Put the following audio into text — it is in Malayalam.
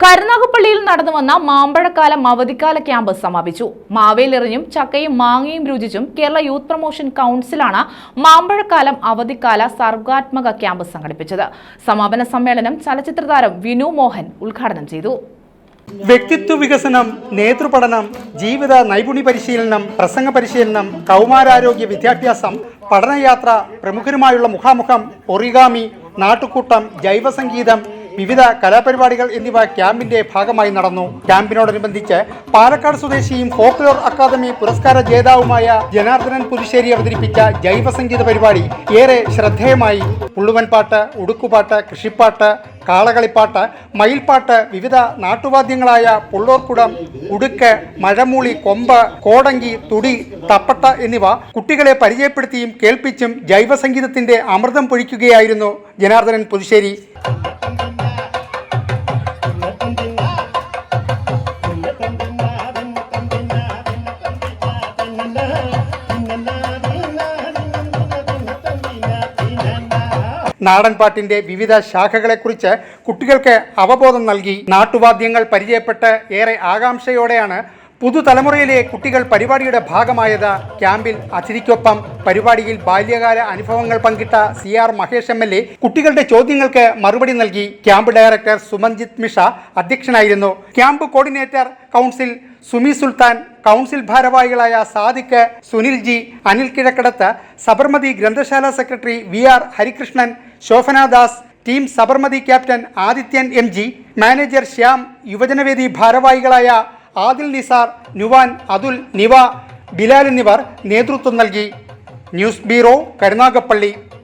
കരുനാഗപ്പള്ളിയിൽ നടന്നു വന്ന മാമ്പഴക്കാലം അവധിക്കാല ക്യാമ്പ് സമാപിച്ചു. മാവേലെറിഞ്ഞും ചക്കയും മാങ്ങയും രുചിച്ചും കേരള യൂത്ത് പ്രൊമോഷൻ കൗൺസിലാണ് മാമ്പഴക്കാലം അവധിക്കാല സർഗാത്മക ക്യാമ്പ് സംഘടിപ്പിച്ചത്. സമാപന സമ്മേളനം ചലച്ചിത്ര താരം വിനു മോഹൻ ഉദ്ഘാടനം ചെയ്തു. വ്യക്തിത്വ വികസനം നേതൃപഠനം ജീവിത നൈപുണി പരിശീലനം പ്രസംഗ പരിശീലനം കൗമാരാരോഗ്യ വിദ്യാഭ്യാസം പഠനയാത്ര പ്രമുഖരുമായുള്ള മുഖാമുഖം ഒറിഗാമി നാട്ടുകൂട്ടം ജൈവസംഗീതം വിവിധ കലാപരിപാടികൾ എന്നിവ ക്യാമ്പിന്റെ ഭാഗമായി നടന്നു. ക്യാമ്പിനോടനുബന്ധിച്ച് പാലക്കാട് സ്വദേശിയും ഫോക്ലോർ അക്കാദമി പുരസ്കാര ജേതാവുമായ ജനാർദ്ദനൻ പുതുശ്ശേരി അവതരിപ്പിച്ച ജൈവ സംഗീത പരിപാടി ഏറെ ശ്രദ്ധേയമായി. പുള്ളുവൻപാട്ട് ഉടുക്കുപാട്ട് കൃഷിപ്പാട്ട് കാളകളിപ്പാട്ട് മയിൽപ്പാട്ട് വിവിധ നാട്ടുവാദ്യങ്ങളായ പുള്ളോർക്കുടം ഉടുക്ക് മഴമൂളി കൊമ്പ് കോടങ്കി തുടി തപ്പട്ട എന്നിവ കുട്ടികളെ പരിചയപ്പെടുത്തിയും കേൾപ്പിച്ചും ജൈവസംഗീതത്തിന്റെ അമൃതം പൊഴിക്കുകയായിരുന്നു ജനാർദ്ദനൻ പുതുശ്ശേരി. നാടൻപാട്ടിന്റെ വിവിധ ശാഖകളെക്കുറിച്ച് കുട്ടികൾക്ക് അവബോധം നൽകി നാട്ടുവാദ്യങ്ങൾ പരിചയപ്പെട്ട് ഏറെ ആകാംക്ഷയോടെയാണ് പുതുതലമുറയിലെ കുട്ടികൾ പരിപാടിയുടെ ഭാഗമായത് ക്യാമ്പിൽ അതിഥിക്കൊപ്പം പരിപാടിയിൽ ബാല്യകാല അനുഭവങ്ങൾ പങ്കിട്ട C R Mahesh M L A. കുട്ടികളുടെ ചോദ്യങ്ങൾക്ക് മറുപടി നൽകി ക്യാമ്പ് ഡയറക്ടർ സുമഞ്ജിത് മിഷ അധ്യക്ഷനായിരുന്നു. Camp coordinator council Sumi Sultan council ഭാരവാഹികളായ സാദിഖ് സുനിൽ ജി അനിൽ കിഴക്കടത്ത് സബർമതി ഗ്രന്ഥശാല secretary V R Harikrishnan Shobhanadas team Sabarmathi captain Adithyan M G manager Shyam Yuvajanavedi ഭാരവാഹികളായ ആദിൽ നിസാർ നുവാൻ അതുൽ നിവ ബിലാൽ എന്നിവർ നേതൃത്വം നൽകി. News bureau Karunagappally.